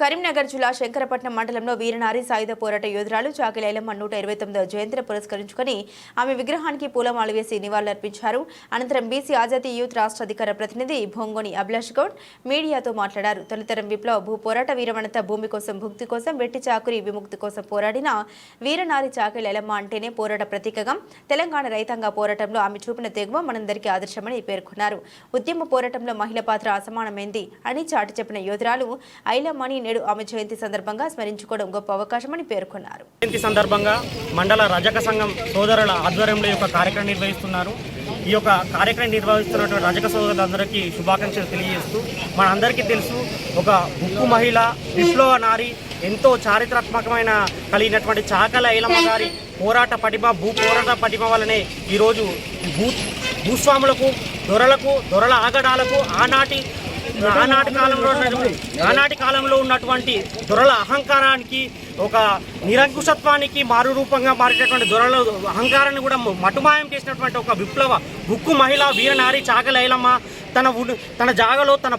కరీంనగర్ జిల్లా శంకరపట్నం మండలంలో వీరనారి సాయుధ పోరాట యోధురాలు చాకిలైలమ్మ నూట ఇరవై తొమ్మిదవ జయంతిని పురస్కరించుకొని ఆమె విగ్రహానికి పూలమాలు వేసి నివాళులర్పించారు. అనంతరం బీసీ ఆజాదీ యూత్ రాష్ట్ర అధికార ప్రతినిధి భొంగోని అభిలాష్ గౌడ్ మీడియాతో మాట్లాడారు. తొలితరం విప్లవ భూ పోరాట వీరవనిత భూమి కోసం భుక్తి కోసం వెట్టి చాకురి విముక్తి కోసం పోరాడిన వీరనారి చాకిలైలమ్మ అంటేనే పోరాట ప్రతీకగా తెలంగాణ రైతాంగ పోరాటంలో ఆమె చూపిన తెగువ మనందరికీ ఆదర్శమని పేర్కొన్నారు. ఉద్యమ పోరాటంలో మహిళ పాత్ర అసమానమైంది అని చాటి చెప్పిన యోధురాలు ఐలమ్మని నేడు ఆమె జయంతి సందర్భంగా స్మరించుకోవడం గొప్ప అవకాశమని పేర్కొన్నారు. జయంతి సందర్భంగా మండల రజక సంఘం సోదరుల ఆధ్వర్యంలో యొక్క కార్యక్రమం నిర్వహిస్తున్నారు. ఈ యొక్క కార్యక్రమం నిర్వహిస్తున్నటువంటి రజక సోదరులందరికీ శుభాకాంక్షలు తెలియజేస్తూ మనందరికీ తెలుసు ఒక ఉక్కు మహిళ విప్లవ నారి ఎంతో చారిత్రాత్మకమైన కలిగినటువంటి చాకల ఐలమ్మ గారి పోరాట పటిమ భూ పోరాట పటిమ వలనే ఈరోజు భూ భూస్వాములకు దొరలకు దొరల ఆగడాలకు ఆనాటి ఆనాటి కాలంలో ఉన్నటువంటి ఆనాటి కాలంలో ఉన్నటువంటి దొరల అహంకారానికి ఒక నిరంకుశత్వానికి మారు రూపంగా మారేటటువంటి దొరల అహంకారాన్ని కూడా మటుమాయం చేసినటువంటి ఒక విప్లవ ఉక్కు మహిళ వీరనారి చాకలైలమ్మ తన తన జాగలో తన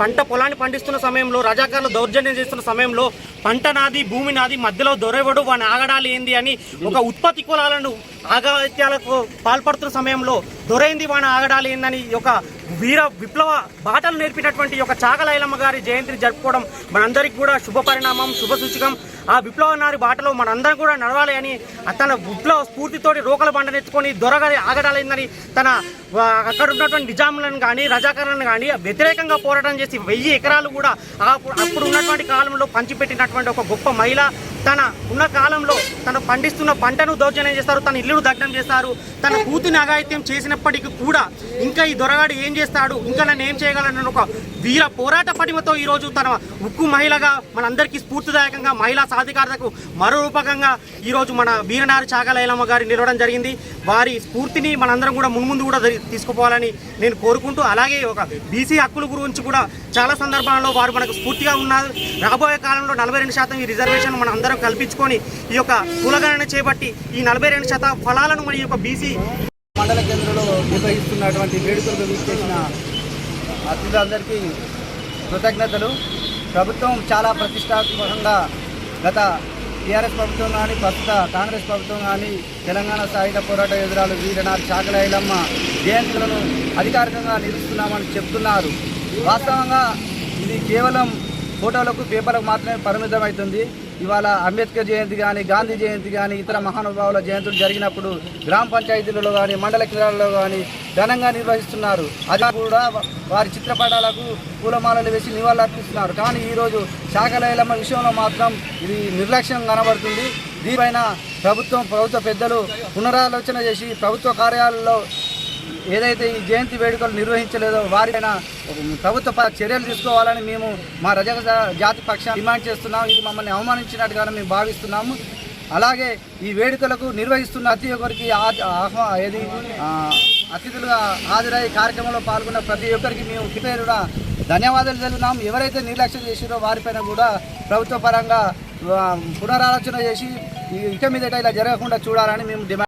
పంట పొలాన్ని పండిస్తున్న సమయంలో రజాకారులు దౌర్జన్యం చేస్తున్న సమయంలో పంట నాది భూమి నాది మధ్యలో దొరవడు వాని ఆగడాలు ఏంది అని ఒక ఉత్పత్తి కులాలను ఆగత్యాలకు పాల్పడుతున్న సమయంలో దొరైంది వాని ఆగడాలు ఏందని ఒక వీర విప్లవ బాటలు నేర్పినటువంటి ఒక చాకలైలమ్మ గారి జయంతిని జరుపుకోవడం మనందరికీ కూడా శుభ పరిణామం శుభ సూచకం. ఆ విప్లవ నారి బాటలో మనందరం కూడా నడవాలి అని తన విప్లవ స్ఫూర్తితోటి రోకల బండనెత్తుకొని దొరగారి ఆగడాలైందని తన అక్కడ ఉన్నటువంటి నిజాములను కానీ రజాకర్లను కానీ వ్యతిరేకంగా పోరాటం చేసి వెయ్యి ఎకరాలు కూడా అప్పుడు ఉన్నటువంటి కాలంలో పంచిపెట్టినటువంటి ఒక గొప్ప మహిళ తన ఉన్న కాలంలో తను పండిస్తున్న పంటను దౌర్జన్యం చేస్తారు తన ఇల్లును దగ్నం చేస్తారు తన కూతుని అఘాయిత్యం చేసినప్పటికీ కూడా ఇంకా ఈ దొరగాడు ఏం చేస్తాడు ఇంకా నన్ను ఏం చేయగలను ఒక వీర పోరాట పటిమతో ఈరోజు తన ఉక్కు మహిళగా మనందరికీ స్ఫూర్తిదాయకంగా మహిళా సాధికారతకు మరో రూపకంగా ఈరోజు మన వీరనారి చాకలైలమ్మ గారి నిలవడం జరిగింది. వారి స్ఫూర్తిని మనందరం కూడా మున్ముందు కూడా తీసుకుపోవాలని నేను కోరుకుంటూ అలాగే ఒక బీసీ హక్కుల గురించి కూడా చాలా సందర్భాల్లో వారు మనకు స్ఫూర్తిగా ఉన్నారు. రాబోయే కాలంలో నలభై రెండు శాతం ఈ రిజర్వేషన్ మనం అందరం కల్పించుకొని ఈ యొక్క కులగణన చేపట్టి ఈ నలభై రెండు శాతం ఫలాలను మన ఈ యొక్క బీసీ మండల కేంద్రంలో నిర్వహిస్తున్నటువంటి వేడుకలు చేసిన అతిథులందరికీ కృతజ్ఞతలు. ప్రభుత్వం చాలా ప్రతిష్టాత్మకంగా గత టీఆర్ఎస్ ప్రభుత్వం కానీ ప్రస్తుత కాంగ్రెస్ ప్రభుత్వం కానీ తెలంగాణ సాయుధ పోరాట ఎదురాలు వీరనాథ్ చాకలైలమ్మ జయంతులను అధికారికంగా నిలుస్తున్నామని చెప్తున్నారు. వాస్తవంగా ఇది కేవలం ఫోటోలకు పేపర్లకు మాత్రమే పరిమితమవుతుంది. ఇవాళ అంబేద్కర్ జయంతి కానీ గాంధీ జయంతి కానీ ఇతర మహానుభావుల జయంతులు జరిగినప్పుడు గ్రామ పంచాయతీలలో కానీ మండల కేంద్రాలలో కానీ ఘనంగా నిర్వహిస్తున్నారు. అది కూడా వారి చిత్రపటాలకు పూలమాలలు వేసి నివాళులర్పిస్తున్నారు. కానీ ఈరోజు శాఖలైలమ్మ విషయంలో మాత్రం ఇది నిర్లక్ష్యం కనబడుతుంది. దీనిపైన ప్రభుత్వం ప్రభుత్వ పెద్దలు పునరాలోచన చేసి ప్రభుత్వ కార్యాలయాల్లో ఏదైతే ఈ జయంతి వేడుకలు నిర్వహించలేదో వారిపైన ప్రభుత్వ ప- చర్యలు తీసుకోవాలని మేము మా రజక జాతి పక్షాన్ని డిమాండ్ చేస్తున్నాం. ఇది మమ్మల్ని అవమానించినట్టుగా మేము భావిస్తున్నాము. అలాగే ఈ వేడుకలకు నిర్వహిస్తున్న ప్రతి ఒక్కరికి ఆహ్వా ఏది? అతిథులుగా హాజరై కార్యక్రమంలో పాల్గొన్న ప్రతి ఒక్కరికి మేము పేరుగా ధన్యవాదాలు తెలుపుతున్నాం. ఎవరైతే నిర్లక్ష్యం చేసిరో వారిపైన కూడా ప్రభుత్వ పరంగా పునరాలోచన చేసి ఇక మీదట ఇలా జరగకుండా చూడాలని మేము డిమాండ్